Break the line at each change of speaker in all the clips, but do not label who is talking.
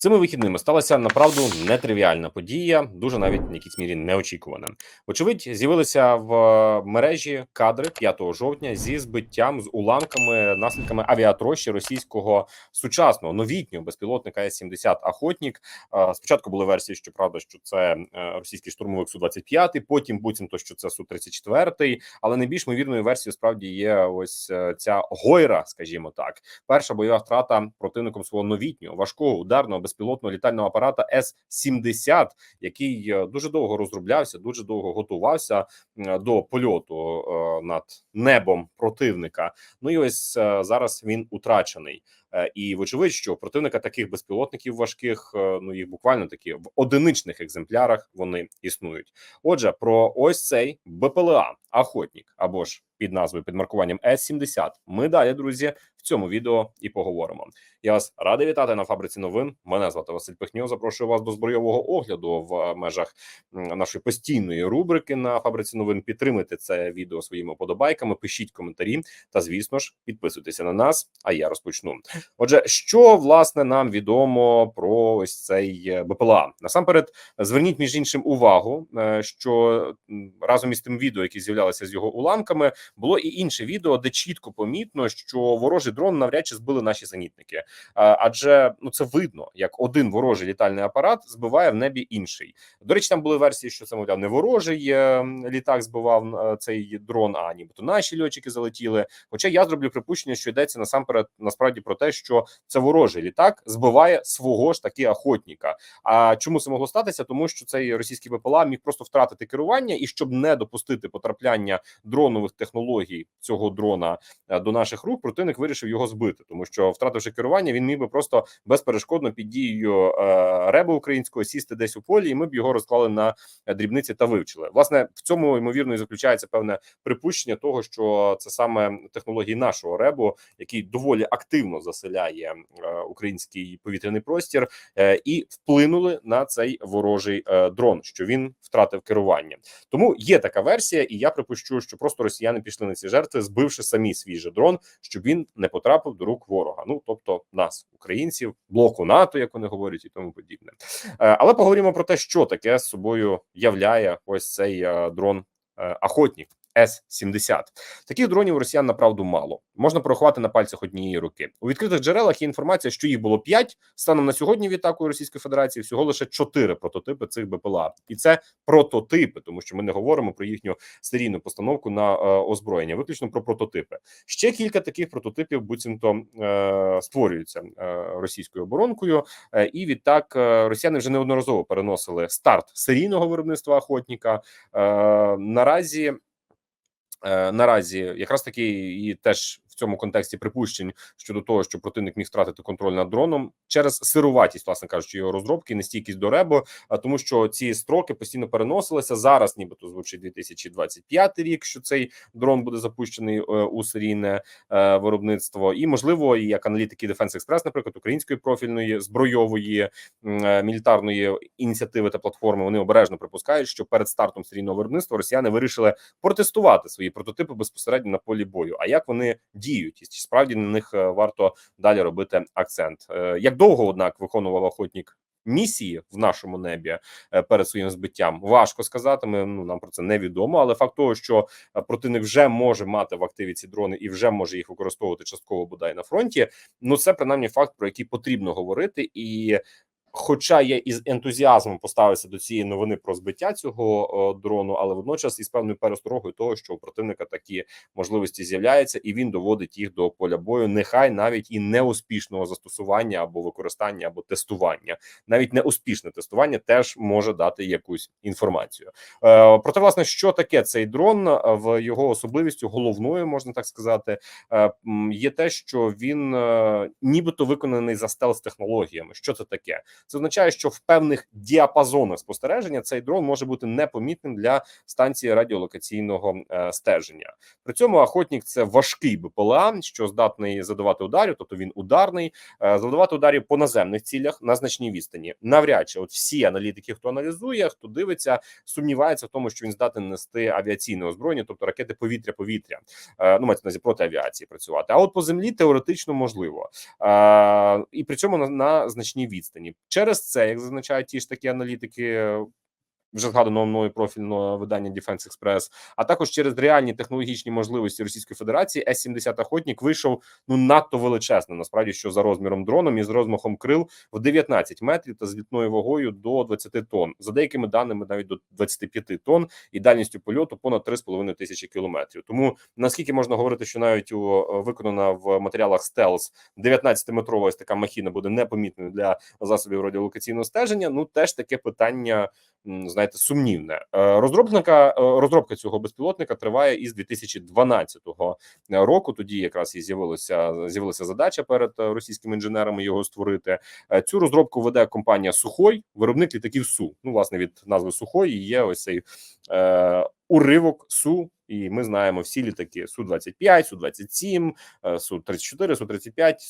Цими вихідними сталася направду нетривіальна подія, дуже навіть в якійсь мірі неочікувана. Вочевидь, з'явилися в е, мережі кадри 5 жовтня зі збиттям з уламками, наслідками авіатрощі російського сучасного новітнього безпілотника С-70 Охотнік. Е, Спочатку були версії, що правда, що це е, російський штурмовик Су 25 потім буцімто, що це Су 34 але найбільш ймовірною версією справді є ось ця гойра, скажімо так. Перша бойова втрата противником свого новітнього важкого ударного безпілотного літального апарата С-70, який е, дуже довго розроблявся, дуже довго готувався е, до польоту е, над небом противника. Ну і ось зараз він утрачений. І вочевидь, що противника таких безпілотників важких, ну їх буквально такі в одиничних екземплярах вони існують. Отже, про ось цей БПЛА Охотник або ж під назвою під маркуванням С-70 Ми далі, друзі, в цьому відео і поговоримо. Я вас радий вітати на фабриці новин. Мене звати Василь Пихньо. Запрошую вас до збройового огляду в е, межах нашої постійної рубрики на фабриці новин. Підтримуйте це відео своїми подобайками, пишіть коментарі та, звісно ж, підписуйтеся на нас. А я розпочну. Отже, що власне нам відомо про ось цей е, БПЛА? Насамперед, зверніть між іншим увагу, е, що разом із тим відео, які з'являлися з його уламками, було і інше відео, де чітко помітно, що ворожий дрон навряд чи збили наші зенітники. Адже ну це видно, як один ворожий літальний апарат збиває в небі інший. До речі, там були версії, що це мовляв не ворожий е, літак збивав е, цей дрон, а нібито наші льотчики залетіли. Хоча я зроблю припущення, що йдеться насамперед насправді про те, що це ворожий літак збиває свого ж таки охотника. А чому це могло статися? Тому що цей російський БПЛА міг просто втратити керування, і щоб не допустити потрапляння дронових технологій цього дрона е, до наших рук, противник вирішив його збити, тому що втративши керування, він міг би просто безперешкодно під дією е, реба українського сісти десь у полі, і ми б його розклали на е, дрібниці та вивчили. Власне, в цьому ймовірно і заключається певне припущення того, що це саме технології нашого ребу, який доволі активно заселяє український повітряний простір, і вплинули на цей ворожий дрон, що він втратив керування. Тому є така версія, і я припущу, що просто росіяни пішли на ці жертви, збивши самі свій же дрон, щоб він не потрапив до рук ворога. Ну тобто нас, українців, блоку НАТО, як вони говорять, і тому подібне. Е, Але поговоримо про те, що таке з собою являє ось цей е, дрон е, Охотник. С-70. таких дронів росіян направду мало. Можна порахувати на пальцях однієї руки. У відкритих джерелах є інформація, що їх було 5, станом на сьогодні від атакою Російської Федерації всього лише 4 прототипи цих БПЛА, і це прототипи, тому що ми не говоримо про їхню серійну постановку на е, озброєння, виключно про прототипи. Ще кілька таких прототипів буцімто е, створюються е, російською оборонкою, е, і відтак е, росіяни вже неодноразово переносили старт серійного виробництва охотника. Е, наразі наразі якраз таки і теж цьому контексті припущень щодо того, що противник міг втратити контроль над дроном через сируватість, власне кажучи, його розробки, нестійкість до ребо, тому, що ці строки постійно переносилися. Зараз, нібито звучить 2025 рік, що цей дрон буде запущений е, у серійне е, виробництво, і можливо, як аналітики Defense Express, наприклад, української профільної збройової е, мілітарної ініціативи та платформи, вони обережно припускають, що перед стартом серійного виробництва росіяни вирішили протестувати свої прототипи безпосередньо на полі бою. А як вони діють, і чи справді на них е, варто далі робити акцент? Е, Як довго, однак, виконував охотник місії в нашому небі е, перед своїм збиттям? Важко сказати. Ми ну нам про це невідомо, але факт того, що противник вже може мати в активі ці дрони і вже може їх використовувати частково бодай на фронті. Ну це принаймні факт, про який потрібно говорити і. Хоча я із ентузіазмом поставився до цієї новини про збиття цього дрону, але водночас із певною пересторогою того, що у противника такі можливості з'являються, і він доводить їх до поля бою, нехай навіть і неуспішного застосування або використання, або тестування, навіть неуспішне тестування теж може дати якусь інформацію. Е, проте, власне, що таке цей дрон в його особливістю головною, можна так сказати, е, є те, що він е, нібито виконаний за стелс технологіями. Що це таке? Це означає, що в певних діапазонах спостереження цей дрон може бути непомітним для станції радіолокаційного е, стеження. При цьому охотник це важкий БПЛА, що здатний задавати ударів, тобто він ударний, е, задавати ударів по наземних цілях на значній відстані. Навряд чи от всі аналітики, хто аналізує, хто дивиться, сумнівається в тому, що він здатен нести авіаційне озброєння, тобто ракети повітря-повітря. Е, ну мається на проти авіації працювати. А от по землі теоретично можливо, і при цьому на значній відстані. Через це, як зазначають ті ж такі аналітики. Вже згаданого мною профільного видання Defense Express, а також через реальні технологічні можливості Російської Федерації С-70 охотник вийшов ну надто величезним, насправді що за розміром дроном і з розмахом крил в 19 метрів та злітною вагою до 20 тонн, за деякими даними навіть до 25 тонн, і дальністю польоту понад 3,5 тисячі кілометрів. Тому наскільки можна говорити, що навіть у виконана в матеріалах стелс 19-метрова ось така махіна буде непомітною для засобів радіолокаційного стеження. Ну теж таке питання знаєте, сумнівне. Е, розробника е, розробка цього безпілотника триває із 2012 року. Тоді якраз і з'явилося з'явилася задача перед е, російськими інженерами його створити. Цю розробку веде компанія Сухой, виробник літаків Су. Ну, власне, від назви Сухой є ось цей е, уривок Су. І ми знаємо всі літаки: Су 25 Су 27 Су 34 Су 35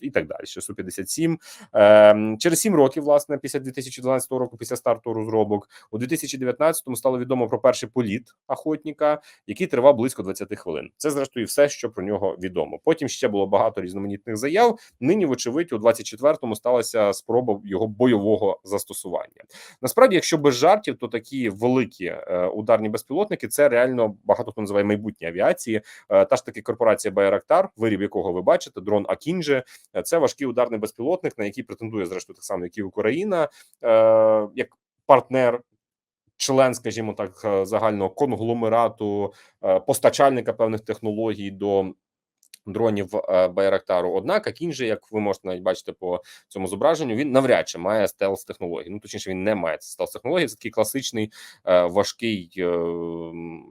і так далі. Су 57 Е, через сім років, власне, після 2012 року, після старту розробок, у 2019-му стало відомо про перший політ охотника, який тривав близько 20 хвилин. Це зрештою все, що про нього відомо. Потім ще було багато різноманітних заяв. Нині, вочевидь, у 24-му сталася спроба його бойового застосування. Насправді, якщо без жартів, то такі великі е, ударні безпілотники це реально багато хто називає майбутнє авіації. Е, та ж таки корпорація Байрактар, виріб якого ви бачите, дрон Акінже. Це важкий ударний безпілотник, на який претендує зрештою так само, як і Україна, е, як партнер. Член, скажімо так, е, загального конгломерату е, постачальника певних технологій до дронів Байрактару. Однак Кінже, як ви можете навіть бачити по цьому зображенню, він навряд чи має стелс технології. Ну точніше, він не має стелс технології. Це такий класичний важкий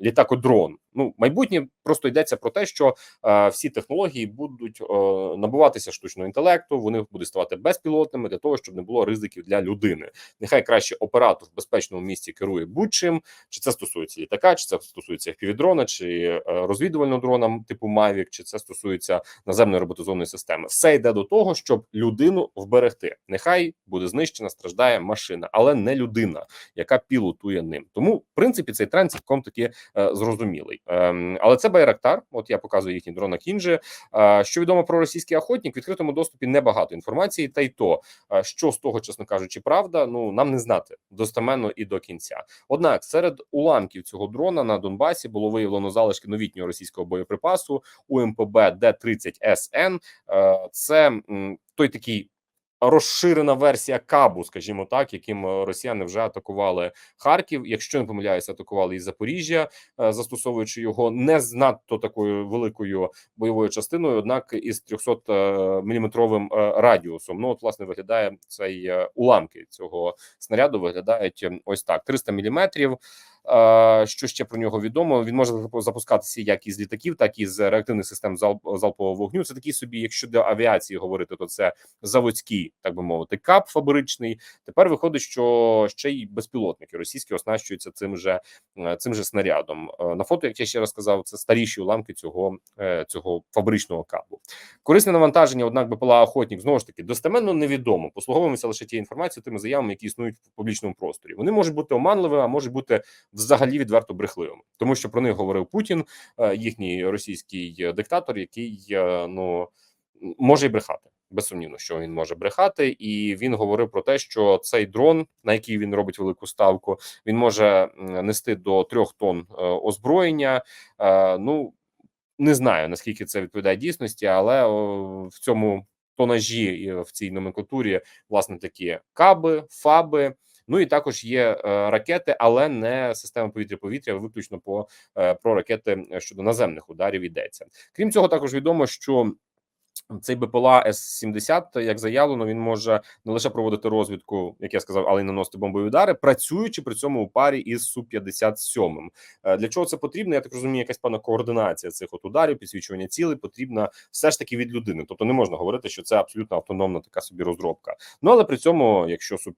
літакодрон. Ну, майбутнє просто йдеться про те, що е, всі технології будуть е, набуватися штучного інтелекту. Вони будуть ставати безпілотними для того, щоб не було ризиків для людини. Нехай краще оператор в безпечному місці керує будь-чим, чи це стосується літака, чи це стосується півдрона, чи е, розвідувального дрона типу Mavic, чи це стосується наземної роботизованої системи. Все йде до того, щоб людину вберегти. Нехай буде знищена, страждає машина, але не людина, яка пілотує ним. Тому в принципі цей тренд цілком таки е, зрозумілий. Ем, але це Байрактар. От я показую їхній дрон на кінжі. Е, що відомо про російський охотник, в відкритому доступі небагато інформації, та й то е, що з того, чесно кажучи, правда, ну нам не знати достеменно і до кінця. Однак серед уламків цього дрона на Донбасі було виявлено залишки новітнього російського боєприпасу УМПБ Д-30 СН. Е, це той такий розширена версія кабу, скажімо так, яким е, росіяни вже атакували Харків. Якщо не помиляюся, атакували і Запоріжжя, е, застосовуючи його не з надто такою великою бойовою частиною, однак із 300 міліметровим е, радіусом. Ну от власне виглядає цей уламки цього снаряду. Виглядають ось так: 300 міліметрів. Що ще про нього відомо? Він може запускатися як із літаків, так і з реактивних систем залпового вогню. Це такий собі, якщо до авіації говорити, то це заводський, так би мовити, кап фабричний. Тепер виходить, що ще й безпілотники російські оснащуються цим же е, цим же снарядом. Е, на фото, як я ще раз сказав, це старіші уламки цього е, цього фабричного кабу. Корисне навантаження, однак БПЛА охотник знову ж таки достеменно невідомо. Послуговуємося лише ті інформацією, тими заявами, які існують в публічному просторі. Вони можуть бути оманливими, а можуть бути взагалі відверто брехливими, тому що про них говорив Путін, е, їхній російський диктатор, який е, ну може й брехати. Безсумнівно, що він може брехати, і він говорив про те, що цей дрон, на який він робить велику ставку, він може нести до трьох тонн е, озброєння. Ну не знаю наскільки це відповідає дійсності, але в цьому тонажі в цій номенклатурі власне такі каби, фаби. Ну і також є е, ракети, але не система повітря-повітря, виключно по е, про ракети щодо наземних ударів йдеться. Крім цього, також відомо, що Цей БПЛА С-70, як заявлено, він може не лише проводити розвідку, як я сказав, але й наносити бомбові удари, працюючи при цьому у парі із су 57 Е, Для чого це потрібно? Я так розумію, якась певна координація цих от ударів, підсвічування цілей потрібна все ж таки від людини. Тобто не можна говорити, що це абсолютно автономна така собі розробка. Ну але при цьому, якщо су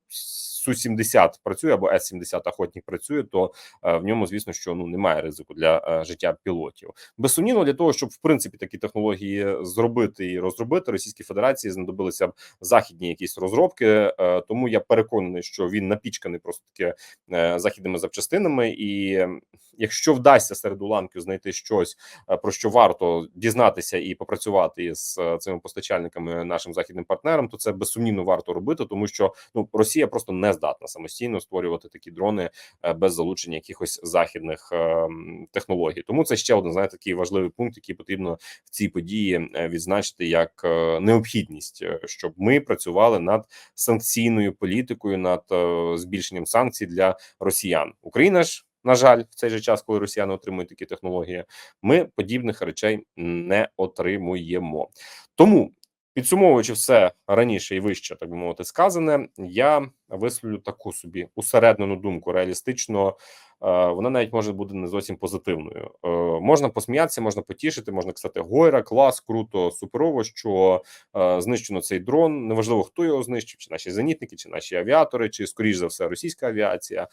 су 70 працює або С 70 охотник працює, то е, в ньому звісно, що ну немає ризику для е, життя пілотів. Безсумнівно для того, щоб в принципі такі технології зробити і розробити Російській Федерації, знадобилися б західні якісь розробки. Е, Тому я переконаний, що він напічканий просто таки західними запчастинами, і якщо вдасться серед уламків знайти щось, про що варто дізнатися і попрацювати з цими постачальниками нашим західним партнерам, то це безсумнівно варто робити, тому що ну Росія просто не здатна самостійно створювати такі дрони е, без залучення якихось західних е, технологій. Тому це ще один знаєте, такий важливий пункт, який потрібно в цій події е, відзначити як необхідність, щоб ми працювали над санкційною політикою, над збільшенням санкцій для росіян. Україна ж. На жаль, в цей же час, коли росіяни отримують такі технології, ми подібних речей не отримуємо. Тому, підсумовуючи все раніше і вище, так би мовити, сказане, я висловлю таку собі усереднену думку, реалістично. Е, Вона навіть може бути не зовсім позитивною. Е, Можна посміятися, можна потішити, можна казати, гойра, клас, круто, суперово, що е, знищено цей дрон. Неважливо, хто його знищив, чи наші зенітники, чи наші авіатори, чи скоріш за все російська авіація.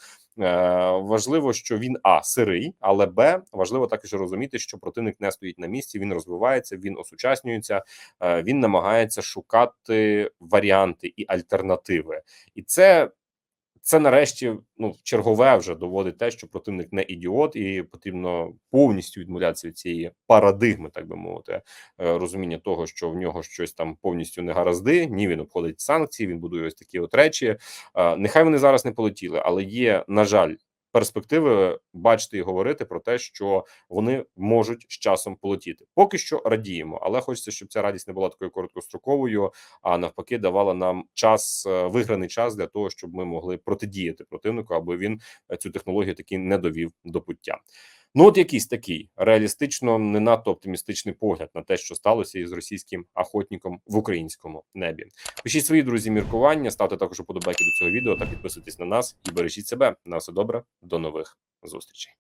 Важливо, що він а сирий, але б важливо також розуміти, що противник не стоїть на місці. Він розвивається, він осучаснюється, він намагається шукати варіанти і альтернативи, і це. Це нарешті ну чергове вже доводить те, що противник не ідіот, і потрібно повністю відмовлятися від цієї парадигми, так би мовити, е, розуміння того, що в нього щось там повністю не гаразди. Ні, він обходить санкції, він будує ось такі от речі. Е, Нехай вони зараз не полетіли, але є на жаль перспективи бачити і говорити про те, що вони можуть з часом полетіти. Поки що радіємо, але хочеться, щоб ця радість не була такою короткостроковою, а навпаки, давала нам час, е, виграний час для того, щоб ми могли протидіяти противнику, аби він е, цю технологію таки не довів до пуття. Ну, от якийсь такий реалістично не надто оптимістичний погляд на те, що сталося із російським охотником в українському небі. Пишіть свої друзі міркування, ставте також уподобайки до цього відео та підписуйтесь на нас і бережіть себе. На все добре, до нових зустрічей.